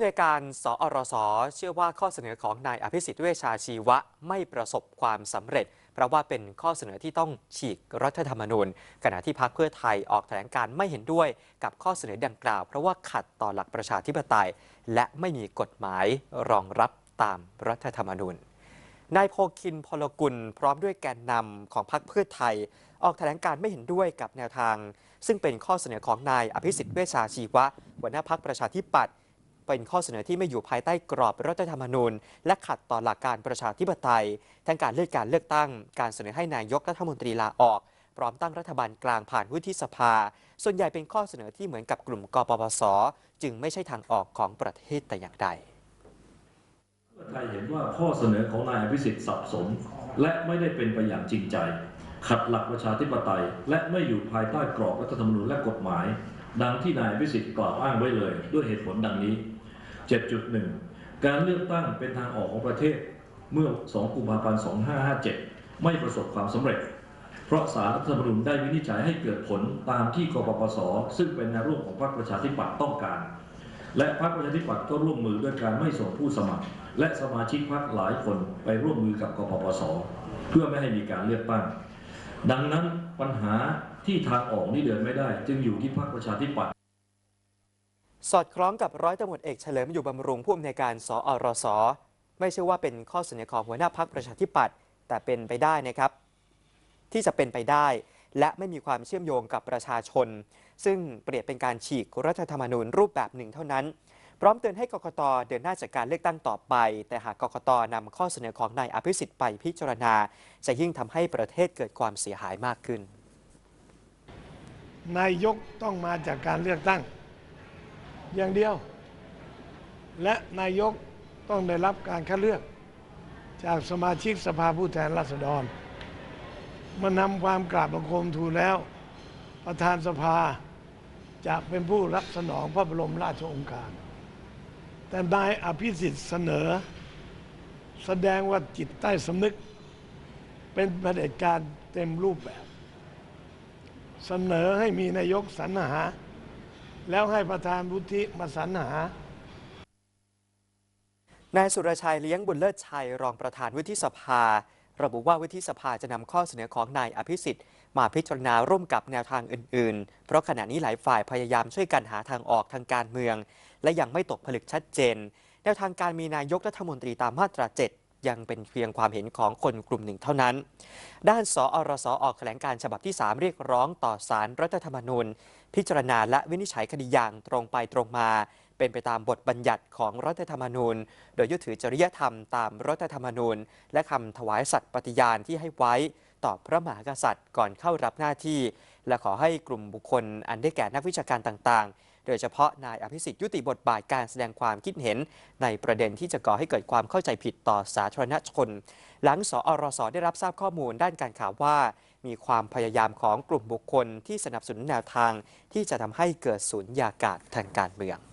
ำนวยการสอรส เชื่อว่าข้อเสนอของนายอภิสิทธิ์เวชชาชีวะไม่ประสบความสำเร็จ เพราะว่าเป็นข้อเสนอที่ต้องฉีกรัฐธรรมนูญ ขณะที่พรรคเพื่อไทยออกแถลงการไม่เห็นด้วยกับข้อเสนอดังกล่าว เพราะว่าขัดต่อหลักประชาธิปไตย และไม่มีกฎหมายรองรับตามรัฐธรรมนูญนายโพคินพลกุลพร้อมด้วยแกนนำของพรรคเพื่อไทย ออกแถลงการไม่เห็นด้วยกับแนวทาง ซึ่งเป็นข้อเสนอของนายอภิสิทธิ์เวชชาชีวะหัวหน้าพรรคประชาธิปัตย์ เป็นข้อเสนอที่ไม่อยู่ภายใต้กรอบรัฐธรรมนูญ และขัดต่อหลักการประชาธิปไตย ทั้งการเลือกการเลือกตั้ง การเสนอให้นายกรัฐมนตรีลาออกพร้อมตั้งรัฐบาลกลางผ่านวุฒิสภา ส่วนใหญ่เป็นข้อเสนอที่เหมือนกับกลุ่มกปปส จึงไม่ใช่ทางออกของประเทศแต่อย่างใดเพื่อไทยเห็นว่าข้อเสนอของนายอภิสิทธิ์สับสน และไม่ได้เป็นไปอย่างจริงใจ ขัดหลักประชาธิปไตย และไม่อยู่ภายใต้กรอบรัฐธรรมนูญและกฎหมาย ดังที่นายอภิสิทธิ์กล่าวอ้างไว้เลย ด้วยเหตุผลดังนี้ 7.1 การเลือกตั้งเป็นทางออกของประเทศเมื่อ 2 กุมภาพันธ์ 2557 ไม่ประสบความสำเร็จ เพราะสารรัฐธรรมนูญได้วินิจฉัยให้เกิดผลตามที่กปปส ซึ่งเป็นแนวร่วมของพรรคประชาธิปัตย์ต้องการ และพรรคประชาธิปัตย์ก็ร่วมมือด้วยการไม่ส่งผู้สมัคร และสมาชิกพรรคหลายคนไปร่วมมือกับกปปส เพื่อไม่ให้มีการเลือกตั้ง ดังนั้นปัญหาที่ทางออกนี่เดินไม่ได้ จึงอยู่ที่พรรคประชาธิปัตย์ สอดคล้องกับร้อยตำรวจเอกเฉลิมอยู่บำรุงผู้อำนวยการสอรส ไม่ใช่ว่าเป็นข้อเสนอของหัวหน้าพักประชาธิปัตย์แต่เป็นไปได้นะครับ ที่จะเป็นไปได้ และไม่มีความเชื่อมโยงกับประชาชน ซึ่งเปรียบเป็นการฉีกรัฐธรรมนูญรูปแบบหนึ่งเท่านั้น พร้อมเตือนให้กกตเดินหน้าจัดการเลือกตั้งต่อไป แต่หากกกตนำข้อเสนอของนายอภิสิทธิ์ไปพิจารณา จะยิ่งทำให้ประเทศเกิดความเสียหายมากขึ้นนายกต้องมาจากการเลือกตั้ง อย่างเดียว และนายกต้องได้รับการคัดเลือก จากสมาชิกสภาผู้แทนราษฎรมานำความกราบบังคมทูลแล้ว ประธานสภาจะเป็นผู้รับสนองพระบรมราชโองการ แต่นายอภิสิทธิ์เสนอ แสดงว่าจิตใต้สำนึก เป็นเผด็จการเต็มรูปแบบ เสนอให้มีนายกสรรหา แล้วให้ประธานวุฒิมาสรรหานายสุรชัยเลี้ยงบุญเลิศชัยรองประธานวุฒิสภา ระบุว่าวุฒิสภาจะนำข้อเสนอของนายอภิสิทธิ์มาพิจารณาร่วมกับแนวทางอื่น ๆ เพราะขณะนี้หลายฝ่ายพยายามช่วยกันหาทางออกทางการเมือง และยังไม่ตกผลึกชัดเจน แนวทางการมีนายกรัฐมนตรีตามมาตรา 7 ยังเป็นเพียงความเห็นของคนกลุ่มหนึ่งเท่านั้น ด้านสอรสออกแถลงการฉบับที่ 3 เรียกร้องต่อสารรัฐธรรมนูญ พิจารณาและวินิจฉัยคดีอย่างตรงไปตรงมา เป็นไปตามบทบัญญัติของรัฐธรรมนูญ โดยยึดถือจริยธรรมตามรัฐธรรมนูญ และคำถวายสัตย์ปฏิญาณที่ให้ไว้ต่อพระมหากษัตริย์ก่อนเข้ารับหน้าที่ และขอให้กลุ่มบุคคลอันได้แก่นักวิชาการต่างๆ ดยเฉพาะนายอภิสิทธิ์ยุติบทบาทการแสดงความคิดเห็น ในประเด็นที่จะก่อให้เกิดความเข้าใจผิดต่อสาธารณชน หลังสอรสได้รับทราบข้อมูลด้านการข่าวว่า มีความพยายามของกลุ่มบุคคลที่สนับสนุนแนวทาง ที่จะทำให้เกิดสูญญากาศทางการเมือง